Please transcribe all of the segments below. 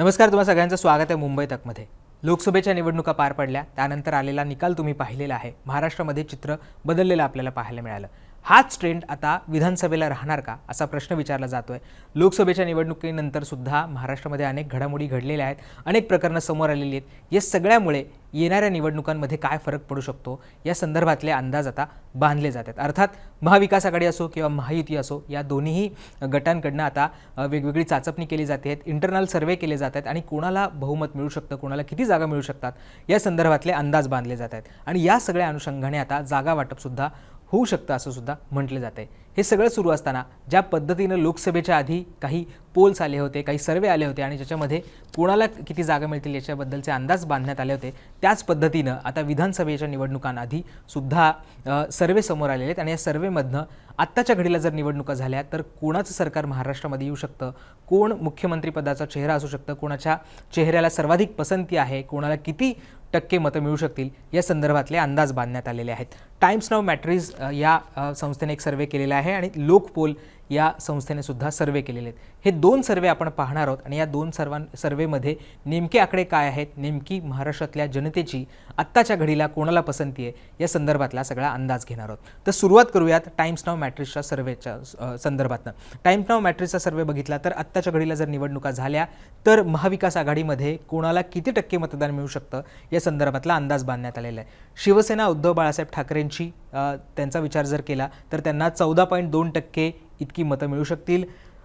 नमस्कार तुम्हा सगळ्यांचं स्वागत आहे मुंबई तकमध्ये. लोकसभेच्या निवडणुका पार पडल्या त्यानंतर आलेला निकाल तुम्ही पाहिलेला आहे. महाराष्ट्रामध्ये चित्र बदललेलं आपल्याला पाहायला मिळालं. हाच ट्रेंड आता विधानसभेला राहणार का? असा प्रश्न विचारला जातो आहे लोकसभेच्या निवडणुकीनंतर सुद्धा महाराष्ट्रामध्ये अनेक घडामोडी घडलेल्या आहेत. अनेक प्रकरणं समोर आलेली आहेत. या सगळ्यामुळे येणाऱ्या निवडणुकांमध्ये काय फरक पडू शकतो? या संदर्भातले अंदाज आता बांधले जातात. अर्थात महाविकास आघाडी असो किंवा महायुती असो या दोन्हीही गटांकडनं आता वेगवेगळी चाचपणी केली जाते इंटरनल सर्वे केले जात आहेत आणि कोणाला बहुमत मिळू शकतं कोणाला किती जागा मिळू शकतात या संदर्भातले अंदाज बांधले जात आहेत. आणि या सगळ्या अनुषंगाने आता जागा वाटपसुद्धा होऊ शकतं असं सुद्धा म्हटलं जातं आहे. हे सगळं सुरू असताना ज्या पद्धतीनं लोकसभेच्या आधी काही पोल्स आले होते काही सर्वे आले होते आणि ज्याच्यामध्ये कोणाला किती जागा मिळतील याच्याबद्दलचे अंदाज बांधण्यात आले होते त्याच पद्धतीनं आता विधानसभेच्या निवडणुकांआधी सुद्धा सर्वे समोर आलेले आहेत आणि या सर्वेमधनं आत्ताच्या घडीला जर निवडणुका झाल्या तर कोणाचं सरकार महाराष्ट्रामध्ये येऊ शकतं? कोण मुख्यमंत्रीपदाचा चेहरा असू शकतं? कोणाच्या चेहऱ्याला सर्वाधिक पसंती आहे? कोणाला किती टक्के मतं मिळू शकतील. या संदर्भातले अंदाज बांधण्यात आलेले आहेत. टाइम्स नाव मॅट्रीज या संस्थेने एक सर्वे केलेला आहे आणि लोकपोल या संस्थेने सुद्धा सर्वे केलेले आहेत. हे दोन सर्वे आपण पाहणार आहोत आणि या दोन सर्वां सर्वेमध्ये नेमके आकडे काय आहेत नेमकी महाराष्ट्रातल्या जनतेची आत्ताच्या घडीला कोणाला पसंती आहे या संदर्भातला सगळा अंदाज घेणार आहोत. तर सुरुवात करूयात टाइम्स नाव मॅट्रिक्सच्या सर्वेच्या संदर्भातनं. टाइम्स नाव मॅट्रिक्सचा सर्वे बघितला तर आत्ताच्या घडीला जर निवडणुका झाल्या तर महाविकास आघाडीमध्ये कोणाला किती टक्के मतदान मिळू शकतं या संदर्भातला अंदाज बांधण्यात आलेला आहे. शिवसेना उद्धव बाळासाहेब ठाकरेंची त्यांचा विचार जर केला तर त्यांना चौदा पॉईंट दोन टक्के इतकी मतं मिळू शकतील.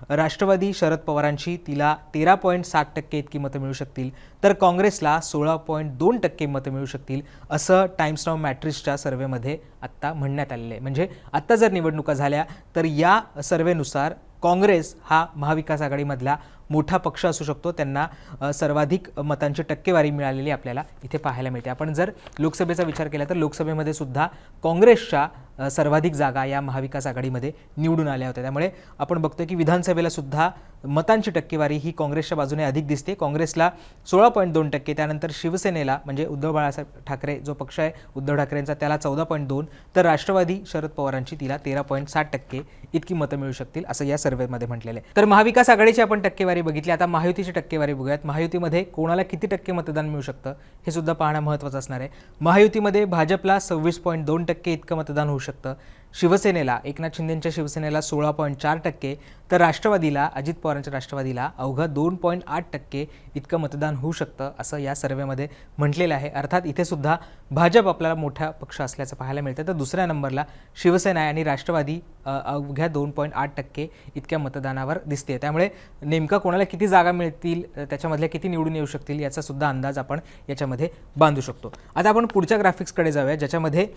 राष्ट्रवादी शरद पवारांची तिला तेरा पॉईंट सात टक्के इतकी मतं मिळू शकतील. तर काँग्रेसला सोळा पॉईंट दोन टक्के मतं मिळू शकतील असं टाइम्स नाव मॅट्रिक्सच्या सर्वेमध्ये आत्ता म्हणण्यात आलेलं आहे. म्हणजे आत्ता जर निवडणुका झाल्या तर या सर्वेनुसार काँग्रेस हा महाविकास आघाडीमधला मोठा पक्ष असू शकतो. त्यांना सर्वाधिक मतांची टक्केवारी मिळालेली आपल्याला इथे पाहायला मिळते. आपण जर लोकसभेचा विचार केला तर लोकसभेमध्ये सुद्धा काँग्रेसच्या सर्वाधिक जागा या महाविकास आघाडीमध्ये निवडून आल्या होत्या. त्यामुळे आपण बघतोय की विधानसभेला सुद्धा मतांची टक्केवारी ही काँग्रेसच्या बाजूने अधिक दिसते. काँग्रेसला सोळा पॉईंट दोन टक्के त्यानंतर शिवसेनेला म्हणजे उद्धव बाळासाहेब ठाकरे जो पक्ष आहे उद्धव ठाकरेंचा त्याला चौदा पॉईंट दोन तर राष्ट्रवादी शरद पवारांची तिला तेरा पॉईंट साठ टक्के इतकी मतं मिळू शकतील असं या सर्वेमध्ये म्हटलेलं आहे. तर महाविकास आघाडीची आपण टक्केवारी बघितली. आता महायुतीची टक्केवारी बघूयात. महायुतीमध्ये कोणाला किती टक्के मतदान मिळू शकतं हे सुद्धा पाहणं महत्त्वाचं असणार आहे. महायुतीमध्ये भाजपला सव्वीस पॉईंट दोन टक्के इतकं मतदान होऊ शकतं. शिवसेनेला एकनाथ शिंदेंच्या शिवसेनेला सोळा पॉईंट चार टक्के तर राष्ट्रवादीला अजित पवारांच्या राष्ट्रवादीला अवघं दोन पॉईंट आठ टक्के इतकं मतदान होऊ शकतं असं या सर्वेमध्ये म्हटलेलं आहे. अर्थात इथे सुद्धा भाजप आपल्याला मोठा पक्ष असल्याचं पाहायला मिळतं. तर दुसऱ्या नंबरला शिवसेना आणि राष्ट्रवादी अवघ्या दोन पॉईंट आठ टक्के इतक्या मतदानावर दिसते त्यामुळे नेमका कोणाला किती जागा मिळतील त्याच्यामधल्या किती निवडून येऊ शकतील याचा सुद्धा अंदाज आपण याच्यामध्ये बांधू शकतो. आता आपण पुढच्या ग्राफिक्सकडे जाऊया ज्याच्यामध्ये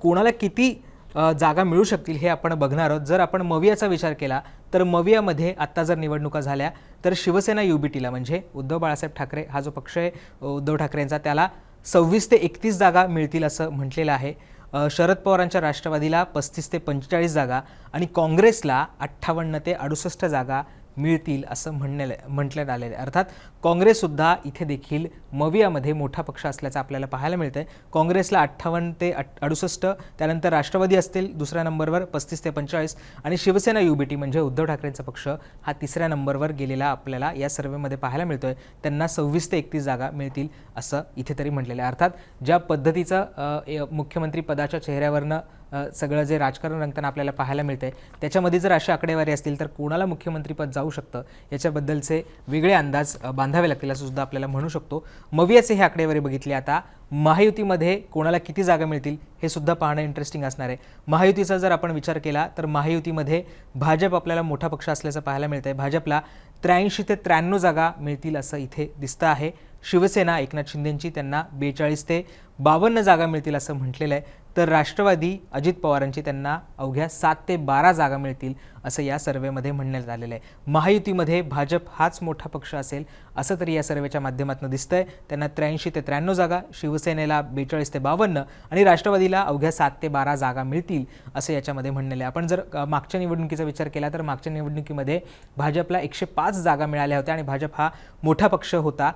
कोणाला किती जागा मिळू शकतील हे आपण बघणार आहोत. जर आपण मवियाचा विचार केला तर मवियामध्ये आत्ता जर निवडणुका झाल्या तर शिवसेना युबीटीला म्हणजे उद्धव बाळासाहेब ठाकरे हा जो पक्ष आहे उद्धव ठाकरेंचा त्याला सव्वीस ते एकतीस जागा मिळतील असं म्हटलेलं आहे. शरद पवारांच्या राष्ट्रवादीला पस्तीस ते पंचेचाळीस जागा आणि काँग्रेसला अठ्ठावन्न ते अडुसष्ट जागा मिळतील असं म्हणणे म्हटण्यात आलेलं आहे. अर्थात काँग्रेससुद्धा इथे देखील मवियामध्ये मोठा पक्ष असल्याचं आपल्याला पाहायला मिळतं आहे काँग्रेसला अठ्ठावन्न ते अडुसष्ट त्यानंतर राष्ट्रवादी असतील दुसऱ्या नंबरवर पस्तीस ते पंचेचाळीस आणि शिवसेना युबीटी म्हणजे उद्धव ठाकरेंचा पक्ष हा तिसऱ्या नंबरवर गेलेला आपल्याला या सर्वेमध्ये पाहायला मिळतो आहे त्यांना सव्वीस ते एकतीस जागा मिळतील असं इथे तरी म्हटलेलं आहे. अर्थात ज्या पद्धतीचं ए- मुख्यमंत्री पदाच्या चेहऱ्यावरनं सगळं जे राजकारण रंगताना आपल्याला पाहायला मिळतंय त्याच्यामध्ये जर अशी आकडेवारी असतील तर कोणाला मुख्यमंत्रीपद जाऊ शकतं? याच्याबद्दलचे वेगळे अंदाज बांधावे लागतील असं सुद्धा आपल्याला म्हणू शकतो. मवियाचे हे आकडेवारी बघितली आता. महायुतीमध्ये कोणाला किती जागा मिळतील हे सुद्धा पाहणं इंटरेस्टिंग असणार आहे. महायुतीचा जर आपण विचार केला तर महायुतीमध्ये भाजप आपल्याला मोठा पक्ष असल्याचं पाहायला मिळतं आहे भाजपला त्र्याऐंशी ते त्र्याण्णव जागा मिळतील असं इथे दिसतं आहे. शिवसेना एकनाथ शिंदेंची त्यांना बेचाळीस ते बावन्न जागा मिळतील असं म्हटलेलं आहे. तर राष्ट्रवादी अजित पवारांची त्यांना अवघ्या सात ते बारा जागा मिळतील. असं या सर्वेमध्ये म्हणण्यात आलेलं आहे. महायुतीमध्ये भाजप हाच मोठा पक्ष असेल असं तरी या सर्वेच्या माध्यमातून दिसतंय. त्यांना त्र्याऐंशी ते त्र्याण्णव जागा शिवसेनेला बेचाळीस ते बावन्न आणि राष्ट्रवादीला अवघ्या सात ते बारा जागा मिळतील असं याच्यामध्ये म्हणलेलं आहे. आपण जर मागच्या निवडणुकीचा विचार केला तर मागच्या निवडणुकीमध्ये भाजपला एकशे पाच जागा मिळाल्या होत्या आणि भाजप हा मोठा पक्ष होता.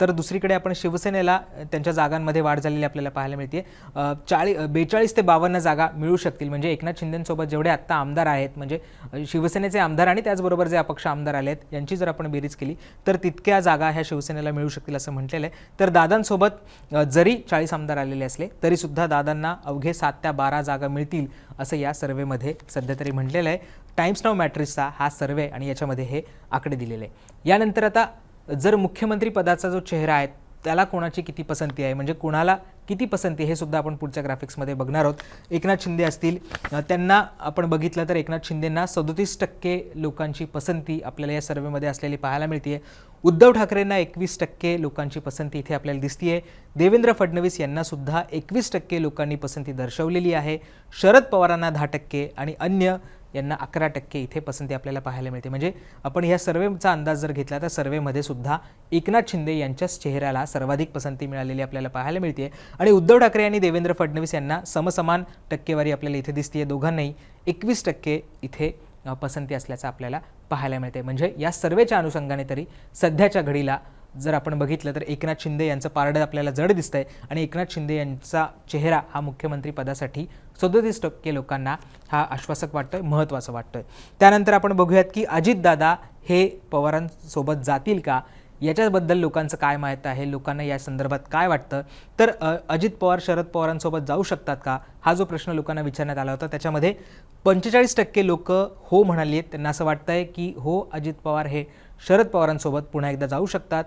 तर दुसरीकडे आपण शिवसेनेला त्यांच्या जागांमध्ये वाढ झालेली आपल्याला पाहायला मिळते चाळी बेचाळीस ते बावन्न जागा मिळू शकतील. म्हणजे एकनाथ शिंदेसोबत जेवढे आत्ता आमदार आहेत म्हणजे शिवसेनेचे आमदार आणि त्याचबरोबर जे अपक्ष आमदार आले आहेत यांची जर आपण बेरीज केली तर तितक्या जागा ह्या शिवसेनेला मिळू शकतील असं म्हटलेलं आहे. तर दादांसोबत जरी चाळीस आमदार आलेले असले तरीसुद्धा दादांना अवघे सात त्या बारा जागा मिळतील असं या सर्वेमध्ये सध्या तरी म्हटलेलं आहे. टाइम्स नाव मॅट्रिक्सचा हा सर्वे आणि याच्यामध्ये हे आकडे दिलेले आहे. यानंतर आता जर मुख्यमंत्री पदाचा जो चेहरा आहे त्याला कोणाची किती पसंती आहे? म्हणजे कोणाला किती पसंती आहे हे सुद्धा आपण पुढच्या ग्राफिक्समध्ये बघणार आहोत. एकनाथ शिंदे असतील. त्यांना आपण बघितलं तर एकनाथ शिंदेंना सदोतीस टक्के लोकांची पसंती आपल्याला या सर्वेमध्ये असलेली पाहायला मिळते उद्धव ठाकरेंना एकवीस टक्के लोकांची पसंती इथे आपल्याला दिसतीये. देवेंद्र फडणवीस यांनासुद्धा एकवीस टक्के लोकांनी पसंती दर्शवलेली आहे. शरद पवारांना दहा टक्के आणि अन्य यांना अकरा टक्के इथे पसंती आपल्याला पाहायला मिळते. म्हणजे आपण ह्या सर्वेचा अंदाज जर घेतला तर सर्वेमध्ये सुद्धा एकनाथ शिंदे यांच्याच चेहऱ्याला सर्वाधिक पसंती मिळालेली आपल्याला पाहायला मिळते. आणि उद्धव ठाकरे आणि देवेंद्र फडणवीस यांना समसमान टक्केवारी आपल्याला इथे दिसते दोघांनाही एकवीस टक्के इथे पसंती असल्याचं आपल्याला पाहायला मिळते. म्हणजे या सर्वेच्या अनुषंगाने तरी सध्याच्या घडीला जर आपण बघितलं तर एकनाथ शिंदे यांचं पारडं आपल्याला जड दिसतंय आणि एकनाथ शिंदे यांचा चेहरा हा मुख्यमंत्री पदासाठी सदोतीस टक्के लोकांना हा आश्वासक वाटतोय महत्त्वाचं वाटतोय. त्यानंतर आपण बघूयात की अजितदादा हे पवारांसोबत जातील का? याच्याबद्दल लोकांचं काय माहीत आहे? लोकांना या संदर्भात काय वाटतं? तर अजित पवार शरद पवारांसोबत जाऊ शकतात का? हा जो प्रश्न लोकांना विचारण्यात आला होता त्याच्यामध्ये पंचेचाळीस टक्के लोक हो म्हणाली आहेत. त्यांना असं वाटतं आहे की हो अजित पवार हे शरद पवारांसोबत पुन्हा एकदा जाऊ शकतात.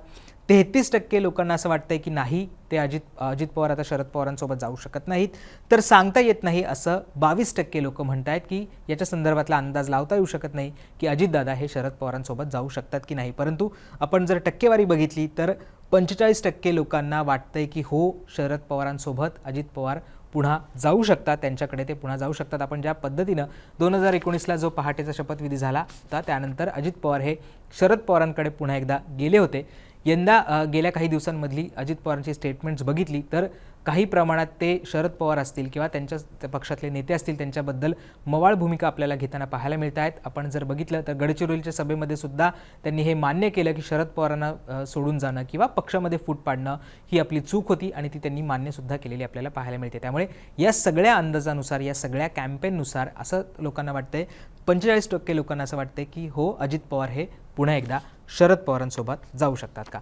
तेहतीस टक्के लोकांना असं वाटतंय की नाही ते अजित अजित पवार आता शरद पवारांसोबत जाऊ शकत नाहीत. तर सांगता येत नाही असं बावीस टक्के लोक म्हणत आहेत की याच्या संदर्भातला अंदाज लावता येऊ शकत नाही की अजितदादा हे शरद पवारांसोबत जाऊ शकतात की नाही. परंतु आपण जर टक्केवारी बघितली तर पंचेचाळीस टक्के लोकांना वाटतंय की हो शरद पवारांसोबत अजित पवार पुन्हा जाऊ शकतात त्यांच्याकडे ते पुन्हा जाऊ शकतात. आपण ज्या पद्धतीनं दोन हजार एकोणीसला जो पहाटेचा शपथविधी झाला होता त्यानंतर अजित पवार हे शरद पवारांकडे पुन्हा एकदा गेले होते. यंदा गेल्या काही दिवसांमधली अजित पवारांची स्टेटमेंट्स बघितली तर काही प्रमाणात ते शरद पवार असतील किंवा त्यांच्या पक्षातले नेते असतील त्यांच्याबद्दल मवाळ भूमिका आपल्याला घेताना पाहायला मिळत आहेत. आपण जर बघितलं तर गडचिरोलीच्या सभेमध्ये सुद्धा त्यांनी हे मान्य केलं की शरद पवारांना सोडून जाणं किंवा पक्षामध्ये फूट पाडणं ही आपली चूक होती आणि ती त्यांनी मान्यसुद्धा केलेली आपल्याला पाहायला मिळते. त्यामुळे या सगळ्या अंदाजानुसार या सगळ्या कॅम्पेननुसार असं लोकांना वाटतंय पंचेचाळीस टक्के लोकांना असं वाटतंय की हो अजित पवार हे पुन्हा एकदा शरद पवारांसोबत जाऊ शकतात का?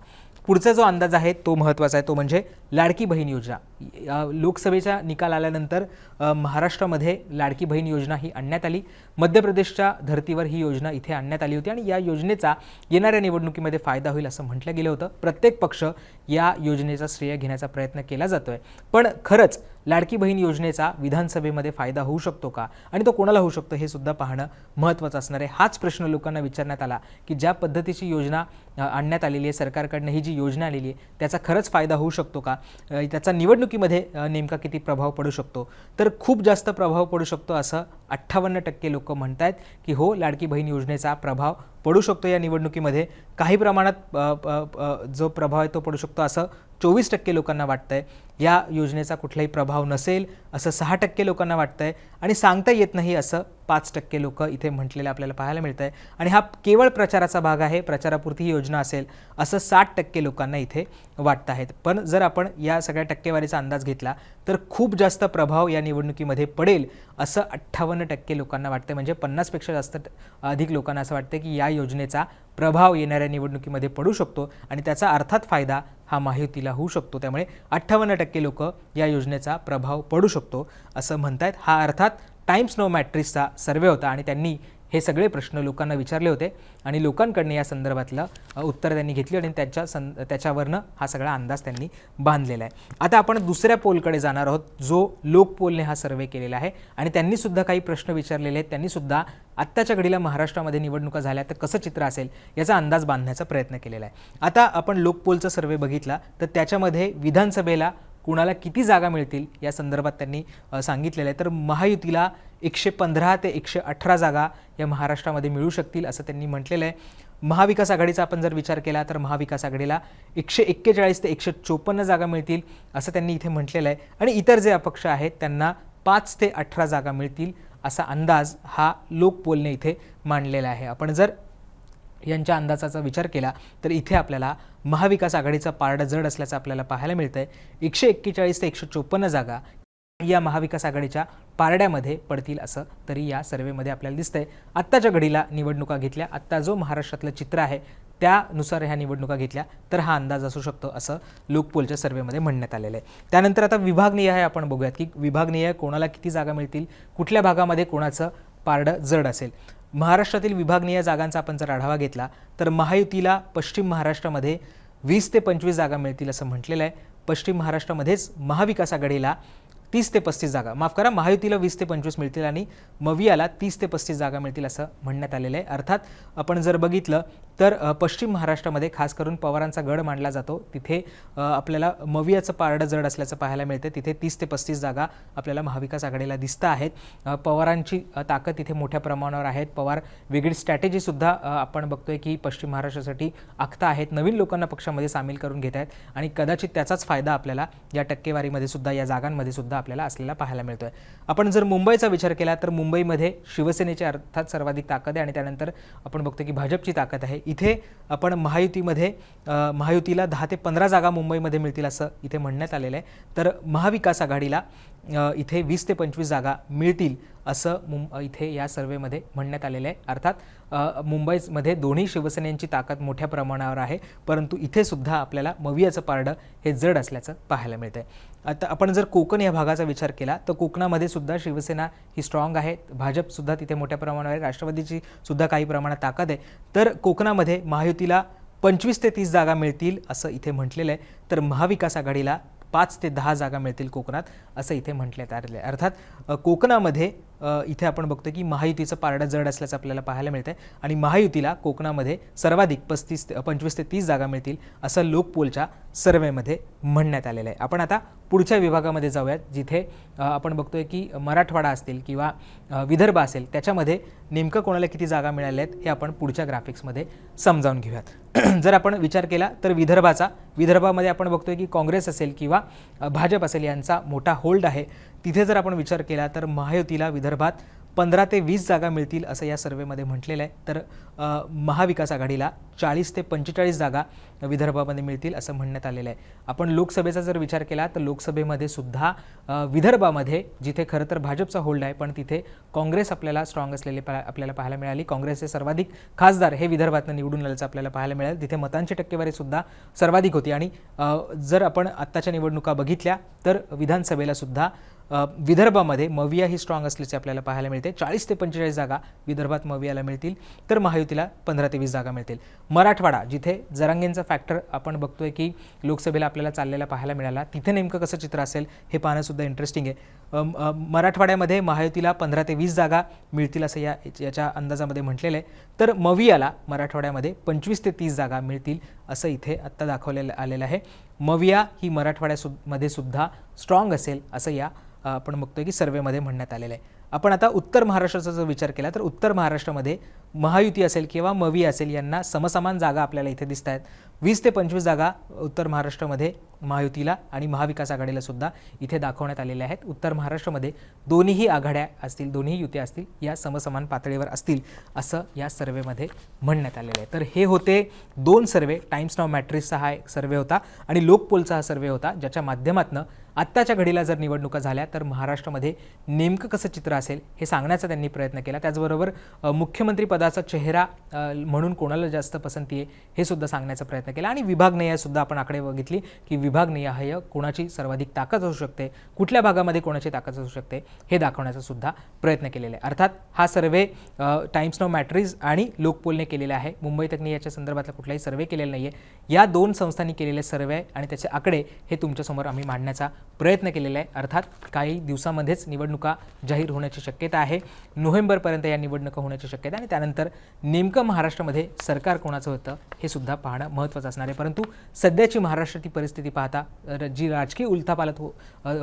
पुढचा जो अंदाज आहे तो महत्त्वाचा आहे तो म्हणजे लाडकी बहीण योजना. लोकसभेचा निकाल आल्यानंतर महाराष्ट्रामध्ये लाडकी बहीण योजना ही आणण्यात आली. मध्य प्रदेशच्या धर्तीवर ही योजना इथे आणण्यात आली होती आणि या योजनेचा येणाऱ्या निवडणुकीमध्ये फायदा होईल असं म्हटलं गेलं होतं. प्रत्येक पक्ष या योजनेचा श्रेय घेण्याचा प्रयत्न केला जातोय. पण खरंच लाडकी बहीण योजनेचा विधानसभेमध्ये फायदा होऊ शकतो का? आणि तो कोणाला होऊ शकतो हे सुद्धा पाहणं महत्त्वाचं असणार आहे. हाच प्रश्न लोकांना विचारण्यात आला की ज्या पद्धतीची योजना आणण्यात आलेली आहे सरकारकडनं ही जी योजना आलेली आहे त्याचा खरंच फायदा होऊ शकतो का? त्याचा निवडणूक निवडणुकीमध्ये नेमका किती प्रभाव पडू शकतो? तर खूप जास्त प्रभाव पडू शकतो असं अठ्ठावन्न टक्के लोक म्हणत आहेत की हो लाडकी बहीण योजनेचा प्रभाव पडू शकतो या निवडणुकीमध्ये. काही प्रमाणात जो प्रभाव आहे तो पडू शकतो असं चोवीस टक्के लोकांना वाटतं आहे या योजनेचा कुठलाही प्रभाव नसेल असं सहा टक्के लोकांना वाटतं आहे आणि सांगता येत नाही असं पाच टक्के लोक इथे म्हटलेलं आपल्याला पाहायला मिळतं आहे आणि हा केवळ प्रचाराचा भाग आहे प्रचारापुरती ही योजना असेल असं साठ टक्के लोकांना इथे वाटत आहेत पण जर आपण या सगळ्या टक्केवारीचा अंदाज घेतला तर खूप जास्त प्रभाव या निवडणुकीमध्ये पडेल असं अठ्ठावन्न टक्के लोकांना वाटतं म्हणजे पन्नासपेक्षा जास्त अधिक लोकांना असं वाटतं की या योजनेचा प्रभाव येणाऱ्या निवडणुकीमध्ये पडू शकतो आणि त्याचा अर्थात फायदा हा माहितीला होऊ शकतो. त्यामुळे अठ्ठावन्न टक्के लोक या योजनेचा प्रभाव पडू शकतो असं म्हणतायत. हा अर्थात टाइम्स नो मॅट्रिक्सचा सर्वे होता आणि त्यांनी हे सगळे प्रश्न लोकांना विचारले होते आणि लोकांकडनं या संदर्भातलं उत्तर त्यांनी घेतली आणि त्याच्या सं त्याच्यावरनं हा सगळा अंदाज त्यांनी बांधलेला आहे. आता आपण दुसऱ्या पोलकडे जाणार आहोत. जो लोक पोलने हा सर्वे केलेला आहे आणि त्यांनीसुद्धा काही प्रश्न विचारलेले आहेत. त्यांनीसुद्धा आत्ताच्या घडीला महाराष्ट्रामध्ये निवडणुका झाल्या तर कसं चित्र असेल याचा अंदाज बांधण्याचा प्रयत्न केलेला आहे. आता आपण लोकपोलचा सर्वे बघितला तर त्याच्यामध्ये विधानसभेला कुणाला किती जागा मिळतील या संदर्भात त्यांनी सांगितलेलं आहे. तर महायुतीला एकशे पंधरा ते एकशे अठरा जागा या महाराष्ट्रामध्ये मिळू शकतील असं त्यांनी म्हटलेलं आहे. महाविकास आघाडीचा आपण जर विचार केला तर महाविकास आघाडीला एकशे एक्केचाळीस ते एकशे चोपन्न जागा मिळतील असं त्यांनी इथे म्हटलेलं आहे. आणि इतर जे अपक्ष आहेत त्यांना पाच ते अठरा जागा मिळतील असा अंदाज हा लोकपोलने इथे मांडलेला आहे. आपण जर यांच्या अंदाजाचा विचार केला तर इथे आपल्याला महाविकास आघाडीचा पारडा जड असल्याचं आपल्याला पाहायला मिळतं आहे एकशे एक्केचाळीस ते एकशे चोपन्न जागा या महाविकास आघाडीच्या पारड्यामध्ये पडतील असं तरी या सर्वेमध्ये आपल्याला दिसतंय. आत्ताच्या घडीला निवडणुका घेतल्या. आत्ता जो महाराष्ट्रातलं चित्र आहे त्यानुसार ह्या निवडणुका घेतल्या तर हा अंदाज असू शकतो असं लोकपोलच्या सर्वेमध्ये म्हणण्यात आलेलं आहे. त्यानंतर आता विभागनिय आहे आपण बघूयात की विभागनिय कोणाला किती जागा मिळतील कुठल्या भागामध्ये कोणाचं पारडं जड असेल. महाराष्ट्रातील विभागनीय जागांचा आपण जर आढावा घेतला तर महायुतीला पश्चिम महाराष्ट्रामध्ये वीस ते पंचवीस जागा मिळतील असं म्हटलेलं आहे. पश्चिम महाराष्ट्रामध्येच महाविकास आघाडीला तीस ते पस्तीस जागा. माफ करा महायुतीला वीस ते पंचवीस मिळतील आणि मवियाला तीस ते पस्तीस जागा मिळतील असं म्हणण्यात आलेलं आहे. अर्थात आपण जर बघितलं तर पश्चिम महाराष्ट्रामध्ये खास करून पवारांचा गड मांडला जातो. तिथे आपल्याला मवियाचं पारडं जड असल्याचं पाहायला मिळते तिथे तीस ते पस्तीस जागा आपल्याला महाविकास आघाडीला दिसत आहेत. पवारांची ताकद तिथे मोठ्या प्रमाणावर आहेत. पवार वेगळी स्ट्रॅटेजीसुद्धा आपण बघतोय की पश्चिम महाराष्ट्रासाठी आखता आहेत. नवीन लोकांना पक्षामध्ये सामील करून घेत आहेत. आणि कदाचित त्याचाच फायदा आपल्याला या टक्केवारीमध्ये सुद्धा या जागांमध्ये सुद्धा आपल्याला असलेला पाहायला मिळतोय. आपण जर मुंबईचा विचार केला तर मुंबईमध्ये शिवसेनेची अर्थात सर्वाधिक ताकद आहे आणि त्यानंतर आपण बघतो की भाजपची ताकद आहे. इथे आपण महायुतीमध्ये महायुतीला दहा ते पंधरा जागा मुंबईमध्ये मिळतील असं इथे म्हणण्यात आलेलं आहे. तर महाविकास आघाडीला इथे वीस ते पंचवीस जागा मिळतील असं मुं इथे या सर्वेमध्ये म्हणण्यात आलेलं आहे. अर्थात मुंबईमध्ये दोन्ही शिवसेनेची ताकद मोठ्या प्रमाणावर आहे परंतु इथे सुद्धा आपल्याला मवियाचं पारडं हे जड असल्याचं पाहायला मिळतंय. आता आपण जर कोकण या भागाचा विचार केला तर कोकणामध्ये सुद्धा शिवसेना ही स्ट्रॉंग आहे. भाजपसुद्धा तिथे मोठ्या प्रमाणावर आहे. राष्ट्रवादीची सुद्धा काही प्रमाणात ताकद आहे. तर कोकणामध्ये महायुतीला पंचवीस ते तीस जागा मिळतील असं इथे म्हटलेलं आहे. तर महाविकास आघाडीला पाच ते दहा जागा मिळतील कोकणात असं इथे म्हटण्यात आलेलं आहे अर्थात कोकणामध्ये इथे आपण बघतो की महायुतीचं पारडं जड असल्याचं आपल्याला पाहायला मिळतं आहे आणि महायुतीला कोकणामध्ये सर्वाधिक पस्तीस ते पंचवीस ते तीस जागा मिळतील असं लोकपोलच्या सर्वेमध्ये म्हणण्यात आलेलं आहे. आपण आता पुढच्या विभागामध्ये जाऊयात जिथे आपण बघतोय की मराठवाडा असतील किंवा विदर्भ असेल त्याच्यामध्ये नेमकं कोणाला किती जागा मिळाल्या आहेत हे आपण पुढच्या ग्राफिक्समध्ये समजावून घेऊयात. जर आपण विचार केला तर विदर्भाचा विदर्भामध्ये आपण बघतोय की काँग्रेस असेल किंवा भाजप असेल यांचा मोठा होल्ड आहे. तिथे जर आपण विचार केला तर महायुतीला विदर्भात पंधरा ते वीस जागा मिळतील असं या सर्वेमध्ये म्हटलेलं आहे. तर महाविकास आघाडीला चाळीस ते पंचेचाळीस जागा विदर्भामध्ये मिळतील असं म्हणण्यात आलेलं आहे. आपण लोकसभेचा जर विचार केला तर लोकसभेमध्ये सुद्धा विदर्भामध्ये जिथे खरं तर भाजपचा होल्ड आहे पण तिथे काँग्रेस आपल्याला स्ट्रॉंग असलेले पा आपल्याला पाहायला मिळाली. काँग्रेसचे सर्वाधिक खासदार हे विदर्भातनं निवडून आल्याचं आपल्याला पाहायला मिळालं. तिथे मतांची टक्केवारी सुद्धा सर्वाधिक होती. आणि जर आपण आत्ताच्या निवडणुका बघितल्या तर विधानसभेला सुद्धा विदर्भामध्ये मविया ही स्ट्रॉंग असल्याचे आपल्याला पाहायला मिळते. चाळीस ते पंचेचाळीस जागा विदर्भात मवियाला मिळतील. तर महायुतीला पंधरा ते वीस जागा मिळतील. मराठवाडा जिथे जरांगेंचा फॅक्टर आपण बघतोय की लोकसभेला आपल्याला चाललेला पाहायला मिळाला तिथे नेमकं कसं चित्र असेल हे पाहणंसुद्धा इंटरेस्टिंग आहे. मराठवाड्यामध्ये महायुतीला पंधरा ते वीस जागा मिळतील असं या याच्या अंदाजामध्ये म्हटलेलं आहे. तर मवियाला मराठवाड्यामध्ये पंचवीस ते तीस जागा मिळतील. असं इथे आत्ता दाखवलेलं आलेलं आहे. मविया ही मराठवाड्यासु मध्ये सुद्धा स्ट्रॉंग असेल असं या आपण बघतोय की सर्वेमध्ये म्हणण्यात आलेलं आहे. आपण आता उत्तर महाराष्ट्राचा जर विचार केला तर उत्तर महाराष्ट्रामध्ये महायुती असेल किंवा मवी असेल यांना समसमान जागा आपल्याला इथे दिसत आहेत. वीस ते पंचवीस जागा उत्तर महाराष्ट्रामध्ये महायुतीला आणि महाविकास आघाडीला सुद्धा इथे दाखवण्यात आलेल्या आहेत. उत्तर महाराष्ट्रामध्ये दोन्हीही आघाड्या असतील दोन्ही युत्या असतील या समसमान पातळीवर असतील असं या सर्वेमध्ये म्हणण्यात आलेलं आहे. तर हे होते दोन सर्वे. टाइम्स नाव मॅट्रिक्सचा हा एक सर्वे होता आणि लोकपोलचा हा सर्वे होता ज्याच्या माध्यमातून आत्ताच्या घडीला जर निवडणुका झाल्या तर महाराष्ट्रामध्ये नेमकं कसं चित्र असेल हे सांगण्याचा त्यांनी प्रयत्न केला. त्याचबरोबर मुख्यमंत्रीपदाचा चेहरा म्हणून कोणाला जास्त पसंती आहे हे सुद्धा सांगण्याचा प्रयत्न केला. आणि विभागनेयसुद्धा आपण आकडे बघितली की विभागनिय कोणाची सर्वाधिक ताकद असू शकते कुठल्या भागामध्ये कोणाची ताकद असू शकते हे दाखवण्याचा सुद्धा प्रयत्न केलेला आहे. अर्थात हा सर्वे टाइम्स नो मॅट्रीज आणि लोकपोलने केलेला आहे. मुंबई तकनी याच्या संदर्भातला कुठलाही सर्वे केलेला नाही आहे या दोन संस्थांनी केलेले सर्वे आणि त्याचे आकडे हे तुमच्यासमोर आम्ही मांडण्याचा प्रयत्न केलेला आहे अर्थात काही दिवसामध्येच निवडणुका जाहीर होण्याची शक्यता आहे. नोव्हेंबरपर्यंत या निवडणुका होण्याची शक्यता आणि त्यानंतर नेमकं महाराष्ट्रामध्ये सरकार कोणाचं होतं हे सुद्धा पाहणं महत्त्वाचं असणार आहे. परंतु सध्याची महाराष्ट्राची परिस्थिती पाहता र- जी राजकीय उलथापालत हो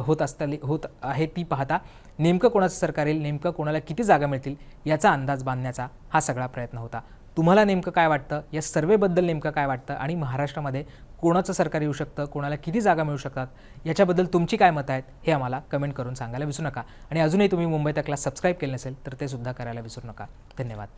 होत असताली होत आहे ती पाहता नेमकं कोणाचं सरकार येईल नेमकं कोणाला किती जागा मिळतील याचा अंदाज बांधण्याचा हा सगळा प्रयत्न होता. तुम्हाला नेमकं काय वाटतं या सर्वेबद्दल नेमकं काय वाटतं आणि महाराष्ट्रामध्ये कोणाचं सरकार येऊ शकतं कोणाला किती जागा मिळू शकतात याच्याबद्दल तुमची काय मतं आहेत हे आम्हाला कमेंट करून सांगायला विसरू नका. आणि अजूनही तुम्ही मुंबई तकला सबस्क्राईब केलं नसेल तर ते सुद्धा करायला विसरू नका. धन्यवाद.